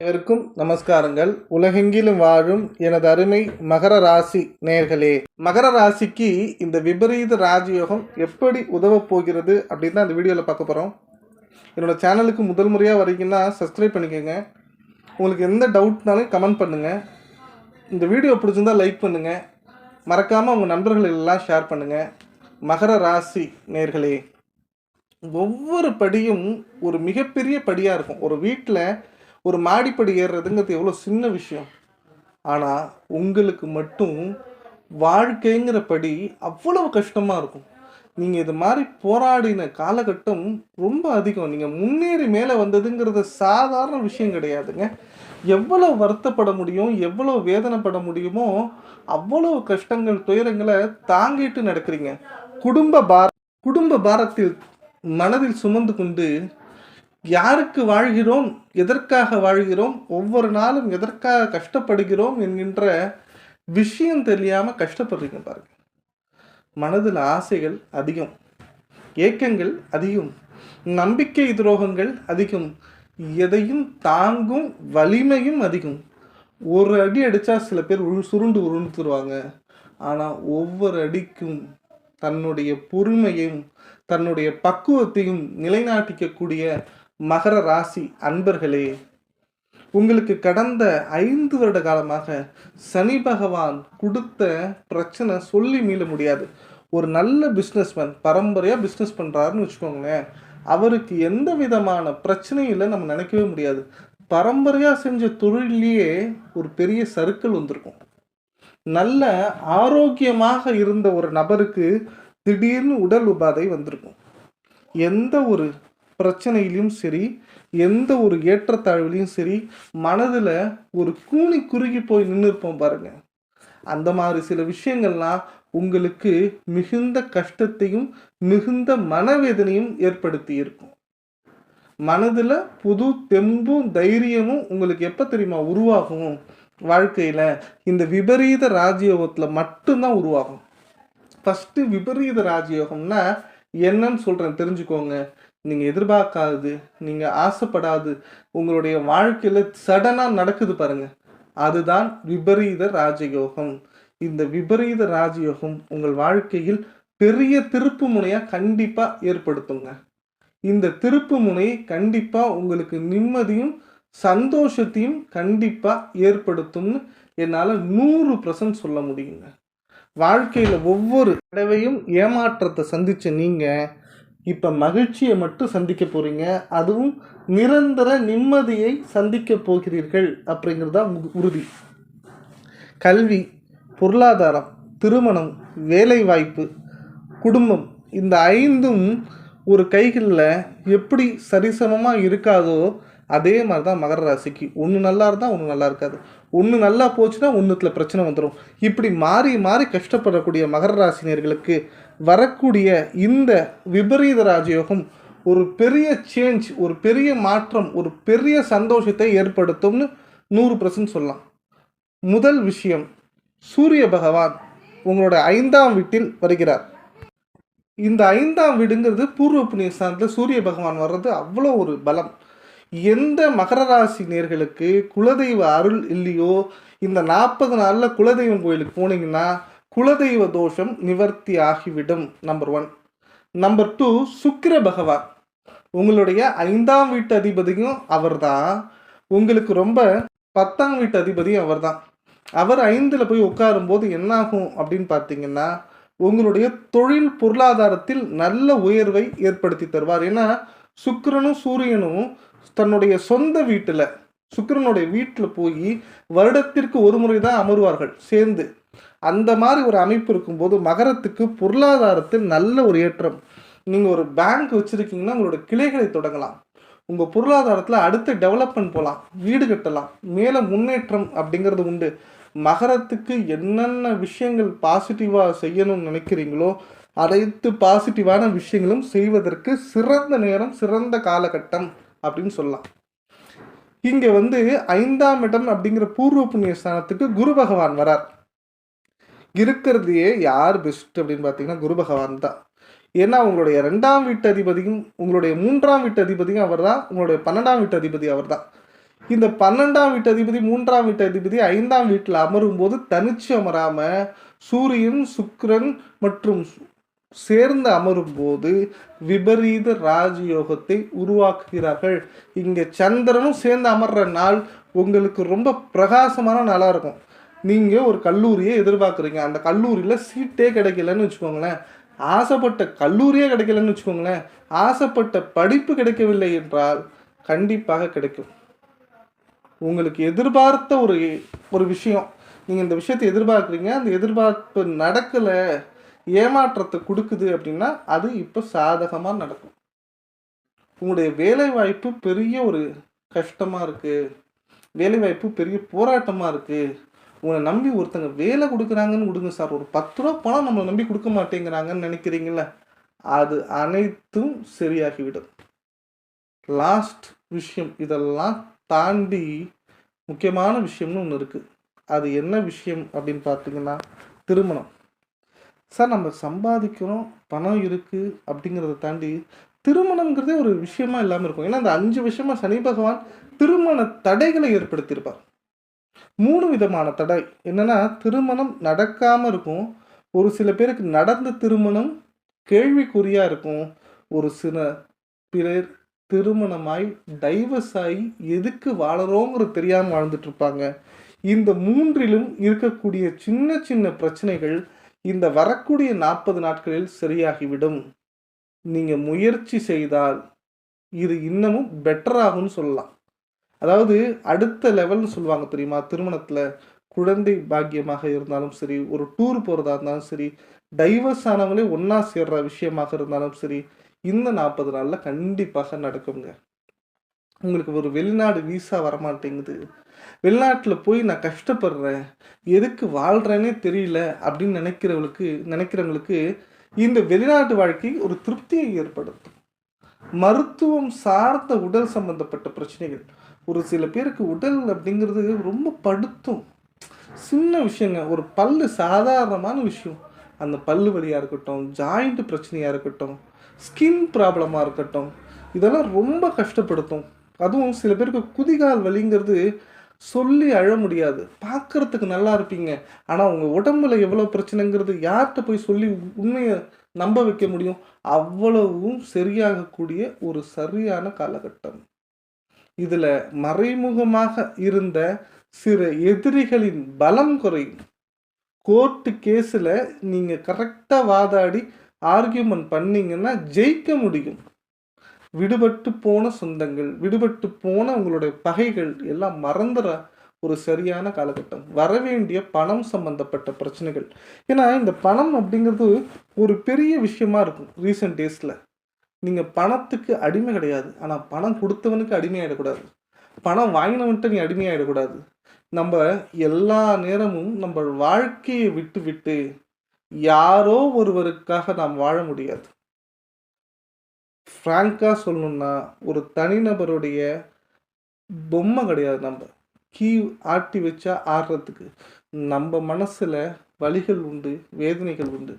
அனைவருக்கும் நமஸ்காரங்கள். உலகெங்கிலும் வாழும் எனது அருமை மகர ராசி நேர்களே. மகர ராசிக்கு இந்த விபரீத ராஜயோகம் எப்படி உதவ போகிறது அப்படின்னு தான் இந்த வீடியோவில் பார்க்க போகிறோம் என்னோட சேனலுக்கு முதல் முறையாக வரீங்கன்னா சப்ஸ்கிரைப் பண்ணிக்கோங்க. உங்களுக்கு எந்த டவுட்னாலும் கமெண்ட் பண்ணுங்கள் இந்த வீடியோ பிடிச்சிருந்தா லைக் பண்ணுங்கள் மறக்காமல் உங்கள் நண்பர்கள் எல்லாம் ஷேர் பண்ணுங்கள் மகர ராசி நேர்களே. ஒவ்வொரு படியும் ஒரு மிகப்பெரிய படியாக இருக்கும். ஒரு வீட்டில் ஒரு மாடிப்படி ஏறுறதுங்கிறது எவ்வளோ சின்ன விஷயம். ஆனால் உங்களுக்கு மட்டும் வாழ்க்கைங்கிற படி அவ்வளவு கஷ்டமாக இருக்கும். நீங்கள் இது மாதிரி போராடின காலகட்டம் ரொம்ப அதிகம். நீங்கள் முன்னேறி மேலே வந்ததுங்கிறது சாதாரண விஷயம் கிடையாதுங்க. எவ்வளோ வருத்தப்பட முடியும் எவ்வளோ வேதனைப்பட முடியுமோ அவ்வளோ கஷ்டங்கள் துயரங்களை தாங்கிட்டு நடக்கிறீங்க. குடும்ப பார குடும்ப பாரத்தில் மனதில் சுமந்து கொண்டு யாருக்கு வாழ்கிறோம்? எதற்காக வாழ்கிறோம்? ஒவ்வொரு நாளும் எதற்காக கஷ்டப்படுகிறோம் என்கின்ற விஷயம் தெரியாமல் கஷ்டப்படுறீங்க பாருங்க. மனதில் ஆசைகள் அதிகம். ஏக்கங்கள் அதிகம். நம்பிக்கை துரோகங்கள் அதிகம். எதையும் தாங்கும் வலிமையும் அதிகம். ஒரு அடி அடித்தா சில பேர் உரு சுருண்டு உருண்டுருவாங்க. ஆனால் ஒவ்வொரு அடிக்கும் தன்னுடைய பொறுமையும் தன்னுடைய பக்குவத்தையும் நிலைநாட்டிக்கக்கூடிய மகர ராசி அன்பர்களே உங்களுக்கு கடந்த ஐந்து வருட காலமாக சனி பகவான் கொடுத்த பிரச்சனை சொல்லி மீள முடியாது. ஒரு நல்ல பிஸ்னஸ்மேன் பரம்பரையாக பிஸ்னஸ் பண்ணுறாருன்னு வச்சுக்கோங்களேன். அவருக்கு எந்த விதமான பிரச்சனையும் இல்லை நம்ம நினைக்கவே முடியாது. பரம்பரையாக செஞ்ச தொழிலையே ஒரு பெரிய சருக்கள் வந்திருக்கும். நல்ல ஆரோக்கியமாக இருந்த ஒரு நபருக்கு திடீர்னு உடல் உபாதை வந்திருக்கும். எந்த ஒரு பிரச்சனையிலையும் சரி எந்த ஒரு ஏற்றத்தாழ்வுலையும் சரி மனதில் ஒரு கூனி குறுகி போய் நின்று இருப்போம் பாருங்க. அந்த மாதிரி சில விஷயங்கள்லாம் உங்களுக்கு மிகுந்த கஷ்டத்தையும் மிகுந்த மனவேதனையும் ஏற்படுத்தி இருக்கும். மனதில் புது தெம்பும் தைரியமும் உங்களுக்கு எப்போ தெரியுமா உருவாகும்? வாழ்க்கையில் இந்த விபரீத ராஜயோகத்தில் மட்டும்தான் உருவாகும். ஃபஸ்ட்டு விபரீத ராஜயோகம்னா என்னன்னு சொல்கிறேன் தெரிஞ்சுக்கோங்க. நீங்கள் எதிர்பார்க்காது நீங்கள் ஆசைப்படாது உங்களுடைய வாழ்க்கையில் சடனாக நடக்குது பாருங்கள் அதுதான் விபரீத ராஜயோகம். இந்த விபரீத ராஜயோகம் உங்கள் வாழ்க்கையில் பெரிய திருப்பு முனையாக கண்டிப்பாக ஏற்படுத்துங்க. இந்த திருப்பு முனையை கண்டிப்பாக உங்களுக்கு நிம்மதியும் சந்தோஷத்தையும் கண்டிப்பாக ஏற்படுத்தும்னு என்னால் நூறு பர்சன்ட் சொல்ல முடியுங்க. வாழ்க்கையில் ஒவ்வொரு தடவையும் ஏமாற்றத்தை சந்தித்த நீங்கள் இப்போ மகிழ்ச்சியை மட்டும் சந்திக்க போகிறீங்க அதுவும் நிரந்தர நிம்மதியை சந்திக்க போகிறீர்கள் அப்படிங்கிறது தான் உ- உறுதி. கல்வி பொருளாதாரம் திருமணம் வேலைவாய்ப்பு குடும்பம் இந்த ஐந்தும் ஒரு கைகளில் எப்படி சரிசமமாக இருக்காதோ அதே மாதிரி தான் மகர ராசிக்கு. ஒன்று நல்லா இருந்தால் ஒன்று நல்லா இருக்காது. ஒன்று நல்லா போச்சுன்னா ஒன்றுத்தில் பிரச்சனை வந்துடும் இப்படி மாறி மாறி கஷ்டப்படக்கூடிய மகர ராசினியர்களுக்கு வரக்கூடிய இந்த விபரீத ராஜயோகம் ஒரு பெரிய சேஞ்ச் ஒரு பெரிய மாற்றம் ஒரு பெரிய சந்தோஷத்தை ஏற்படுத்தும்னு நூறு பர்சன்ட் சொல்லலாம். முதல் விஷயம் சூரிய பகவான் உங்களோட ஐந்தாம் வீட்டில் வருகிறார். இந்த ஐந்தாம் வீடுங்கிறது பூர்வ புண்ணிய ஸ்தானத்தில் சூரிய பகவான் வர்றது அவ்வளோ ஒரு பலம். எந்த மகர ராசி நேர்களுக்கு குலதெய்வ அருள் இல்லையோ இந்த நாற்பது நாளில் குலதெய்வம் கோயிலுக்கு போனீங்கன்னா குலதெய்வ தோஷம் நிவர்த்தி ஆகிவிடும். நம்பர் ஒன் நம்பர் டூ சுக்கிர பகவான். உங்களுடைய ஐந்தாம் வீட்டு அதிபதியும் அவர்தான். உங்களுக்கு ரொம்ப பத்தாம் வீட்டு அதிபதியும் அவர் தான் அவர் ஐந்தில் போய் உட்காரும்போது என்னாகும் அப்படின்னு பார்த்தீங்கன்னா உங்களுடைய தொழில் பொருளாதாரத்தில் நல்ல உயர்வை ஏற்படுத்தி தருவார். ஏன்னா சுக்கிரனும் சூரியனும் தன்னுடைய சொந்த வீட்டில் சுக்கிரனுடைய வீட்டில் போய் வருடத்திற்கு ஒரு முறை தான் அமருவார்கள் சேர்ந்து. அந்த மாதிரி ஒரு அமைப்பு இருக்கும்போது மகரத்துக்கு பொருளாதாரத்தில் நல்ல ஒரு ஏற்றம். நீங்கள் ஒரு பேங்க் வச்சுருக்கீங்கன்னா உங்களோட கிளைகளை தொடங்கலாம். உங்கள் பொருளாதாரத்தில் அடுத்து டெவலப்மெண்ட் போகலாம் வீடு கட்டலாம். மேலே முன்னேற்றம் அப்படிங்கிறது உண்டு. மகரத்துக்கு என்னென்ன விஷயங்கள் பாசிட்டிவாக செய்யணும்னு நினைக்கிறீங்களோ அனைத்து பாசிட்டிவான விஷயங்களும் செய்வதற்கு சிறந்த நேரம் சிறந்த காலகட்டம். அப்படின்னு சொல்லலாம். இங்கே வந்து ஐந்தாம் இடம் அப்படிங்கிற பூர்வ புண்ணிய ஸ்தானத்துக்கு குரு பகவான் வரார். இருக்கிறதையே யார் பெஸ்ட் அப்படின்னு பார்த்தீங்கன்னா குரு பகவான் தான். ஏன்னா உங்களுடைய ரெண்டாம் வீட்டு அதிபதியும் உங்களுடைய மூன்றாம் வீட்டு அதிபதியும் அவர் தான் உங்களுடைய பன்னெண்டாம் வீட்டு அதிபதி அவர் தான். இந்த பன்னெண்டாம் வீட்டு அதிபதி மூன்றாம் வீட்டு அதிபதி ஐந்தாம் வீட்டில் அமரும் போது தனிச்சு அமராம சூரியன் சுக்கரன் மற்றும் சேர்ந்து அமரும் போது விபரீத ராஜயோகத்தை உருவாக்குகிறார்கள். இங்கே சந்திரனும் சேர்ந்து அமர்ற நாள் உங்களுக்கு ரொம்ப பிரகாசமான நாளாக இருக்கும். நீங்கள் ஒரு கல்லூரியை எதிர்பார்க்குறீங்க. அந்த கல்லூரியில் சீட்டே கிடைக்கலன்னு வச்சுக்கோங்களேன். ஆசைப்பட்ட கல்லூரியே கிடைக்கலன்னு வச்சுக்கோங்களேன். ஆசைப்பட்ட படிப்பு கிடைக்கவில்லை என்றால் கண்டிப்பாக கிடைக்கும். உங்களுக்கு எதிர்பார்த்த ஒரு ஒரு விஷயம். நீங்கள் இந்த விஷயத்தை எதிர்பார்க்குறீங்க. அந்த எதிர்பார்ப்பு நடக்கலை. ஏமாற்றத்தை கொடுக்குது அப்படின்னா அது இப்போ சாதகமாக நடக்கும். உங்களுடைய வேலை வாய்ப்பு பெரிய ஒரு கஷ்டமாக இருக்குது வேலை வாய்ப்பு பெரிய போராட்டமாக இருக்குது உங்களை நம்பி ஒருத்தங்க வேலை கொடுக்குறாங்கன்னு கொடுங்க சார். ஒரு பத்து ரூபா பணம் நம்மளை நம்பி கொடுக்க மாட்டேங்கிறாங்கன்னு நினைக்கிறீங்கள அது அனைத்தும் சரியாகிவிடும். லாஸ்ட் விஷயம் இதெல்லாம் தாண்டி முக்கியமான விஷயம்னு ஒன்று இருக்குது அது என்ன விஷயம் அப்படின்னு பார்த்தீங்கன்னா திருமணம். சார் நம்ம சம்பாதிக்கிறோம் பணம் இருக்குது அப்படிங்கிறத தாண்டி திருமணங்கிறதே ஒரு விஷயமா இல்லாமல் இருக்கும். ஏன்னா அந்த அஞ்சு விஷயமா சனி பகவான் திருமண தடைகளை ஏற்படுத்தியிருப்பார். மூணு விதமான தடை. என்னென்னா திருமணம் நடக்காமல் இருக்கும். ஒரு சில பேருக்கு நடந்த திருமணம் கேள்விக்குறியாக இருக்கும். ஒரு சில பிறர் திருமணமாய் டைவர்ஸ் ஆகி எதுக்கு வாழறோங்கிறது தெரியாமல் வாழ்ந்துட்டு இருப்பாங்க. இந்த மூன்றிலும் இருக்கக்கூடிய சின்ன சின்ன பிரச்சனைகள் இந்த வரக்கூடிய நாற்பது நாட்களில் சரியாகிவிடும். நீங்கள் முயற்சி செய்தால் இது இன்னமும் பெட்டராகும்னு சொல்லலாம். அதாவது அடுத்த லெவல்னு சொல்லுவாங்க தெரியுமா? திருமணத்தில் குழந்தை பாக்கியமாக இருந்தாலும் சரி ஒரு டூர் போகிறதா இருந்தாலும் சரி டைவர்ஸ் ஆனவங்களே ஒன்றா சேர்ற விஷயமாக இருந்தாலும் சரி இந்த நாற்பது நாளில் கண்டிப்பாக நடக்குங்க உங்களுக்கு ஒரு வெளிநாடு வீசா வரமாட்டேங்குது. வெளிநாட்டில் போய் நான் கஷ்டப்படுறேன். எதுக்கு வாழ்கிறேனே தெரியல அப்படின்னு நினைக்கிறவங்களுக்கு நினைக்கிறவங்களுக்கு இந்த வெளிநாட்டு வாழ்க்கை ஒரு திருப்தியை ஏற்படுத்தும். மருத்துவம் சார்ந்த உடல் சம்பந்தப்பட்ட பிரச்சனைகள். ஒரு சில பேருக்கு உடல் அப்படிங்கிறது ரொம்ப படுத்தும். சின்ன விஷயங்க ஒரு பல்லு சாதாரணமான விஷயம். அந்த பல்லு வலியாக இருக்கட்டும் ஜாயிண்ட் பிரச்சனையாக இருக்கட்டும் ஸ்கின் ப்ராப்ளமாக இருக்கட்டும் இதெல்லாம் ரொம்ப கஷ்டப்படுத்தும். அதுவும் சில பேருக்கு குதிகால் வலிங்கிறது சொல்லி அழ முடியாது. பார்க்கறதுக்கு நல்லா இருப்பீங்க. ஆனால் உங்கள் உடம்புல எவ்வளோ பிரச்சனைங்கிறது யார்கிட்ட போய் சொல்லி உண்மையை நம்ப வைக்க முடியும்? அவ்வளவும் சரியாகக்கூடிய ஒரு சரியான காலகட்டம். இதில் மறைமுகமாக இருந்த சில எதிரிகளின் பலம் குறையும். கோர்ட்டு கேஸில் நீங்கள் கரெக்டாக வாதாடி ஆர்கியூமெண்ட் பண்ணீங்கன்னா ஜெயிக்க முடியும். விடுபட்டு போன சொந்தங்கள் விடுபட்டு போன உங்களுடைய பகைகள் எல்லாம் மறந்துற ஒரு சரியான காலகட்டம். வரவேண்டிய பணம் சம்பந்தப்பட்ட பிரச்சனைகள். ஏன்னா இந்த பணம் அப்படிங்கிறது ஒரு பெரிய விஷயமா இருக்கும் ரீசெண்ட் டேஸில் நீங்கள் பணத்துக்கு அடிமை கிடையாது. ஆனால் பணம் கொடுத்தவனுக்கு அடிமையாயிடக்கூடாது. பணம் வாங்கினவன்ட்டு நீ அடிமையாயிடக்கூடாது. நம்ம எல்லா நேரமும் நம்ம வாழ்க்கையை விட்டு விட்டு யாரோ ஒருவருக்காக நாம் வாழ முடியாது. ஃப்ராங்காக சொல்லணும்னா ஒரு தனிநபருடைய பொம்மை கிடையாது நம்ம. கீ ஆட்டி வச்சா ஆடுறதுக்கு நம்ம மனசில் வலிகள் உண்டு வேதனைகள் உண்டு.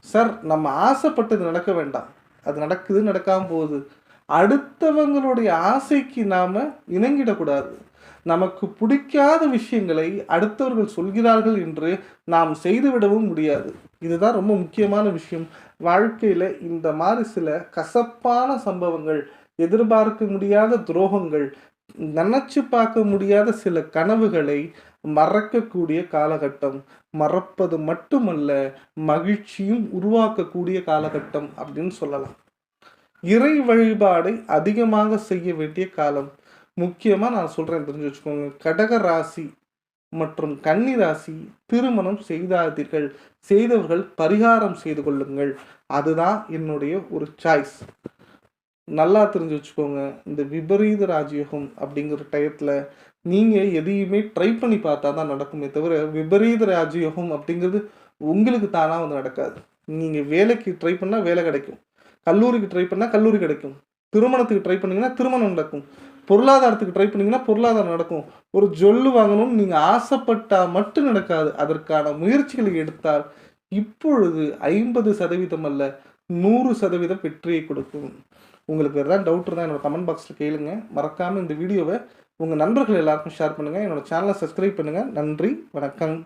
சார் நம்ம ஆசைப்பட்டது நடக்க வேண்டாம். அது நடக்குது நடக்காம போகுது. அடுத்தவங்களுடைய ஆசைக்கு நாம் இணங்கிடக்கூடாது. நமக்கு பிடிக்காத விஷயங்களை அடுத்தவர்கள் சொல்கிறார்கள் என்று நாம் செய்துவிடவும் முடியாது. இதுதான் ரொம்ப முக்கியமான விஷயம். வாழ்க்கையில் இந்த மாதிரி சில கசப்பான சம்பவங்கள் எதிர்பார்க்க முடியாத துரோகங்கள் நினச்சி பார்க்க முடியாத சில கனவுகளை மறக்கக்கூடிய காலகட்டம் மறப்பது மட்டுமல்ல மகிழ்ச்சியும் உருவாக்கக்கூடிய காலகட்டம் அப்படின்னு சொல்லலாம். இறை வழிபாடை அதிகமாக செய்ய வேண்டிய காலம். முக்கியமாக நான் சொல்கிறேன் தெரிஞ்சு வச்சுக்கோங்க. கடக ராசி மற்றும் கன்னி ராசி திருமணம் செய்தாதீர்கள். செய்தவர்கள் பரிகாரம் செய்து கொள்ளுங்கள். அதுதான் என்னுடைய ஒரு சாய்ஸ் நல்லா தெரிஞ்சு வச்சுக்கோங்க. இந்த விபரீத ராஜயோகம் அப்படிங்கிற டயத்தில் நீங்கள் எதையுமே ட்ரை பண்ணி பார்த்தா தான் நடக்குமே தவிர விபரீத ராஜயோகம் அப்படிங்கிறது உங்களுக்கு தானாக வந்து நடக்காது. நீங்கள் வேலைக்கு ட்ரை பண்ணால் வேலை கிடைக்கும். கல்லூரிக்கு ட்ரை பண்ணால் கல்லூரி கிடைக்கும். திருமணத்துக்கு ட்ரை பண்ணீங்கன்னா திருமணம் நடக்கும். பொருளாதாரத்துக்கு ட்ரை பண்ணீங்கன்னா பொருளாதாரம் நடக்கும். ஒரு ஜொல்லு வாங்கணும்னு நீங்கள் ஆசைப்பட்டால் மட்டும் நடக்காது. அதற்கான முயற்சிகளை எடுத்தால் இப்பொழுது ஐம்பது சதவீதம் அல்ல நூறு சதவீதம் வெற்றியை கொடுக்கும். உங்களுக்கு வேறு ஏதாவது டவுட் இருந்தால் என்னோட கமெண்ட் பாக்ஸில் கேளுங்க. மறக்காமல் இந்த வீடியோவை உங்கள் நண்பர்கள் எல்லாருக்கும் ஷேர் பண்ணுங்கள் என்னோட சேனலை சப்ஸ்கிரைப் பண்ணுங்கள் நன்றி வணக்கம்.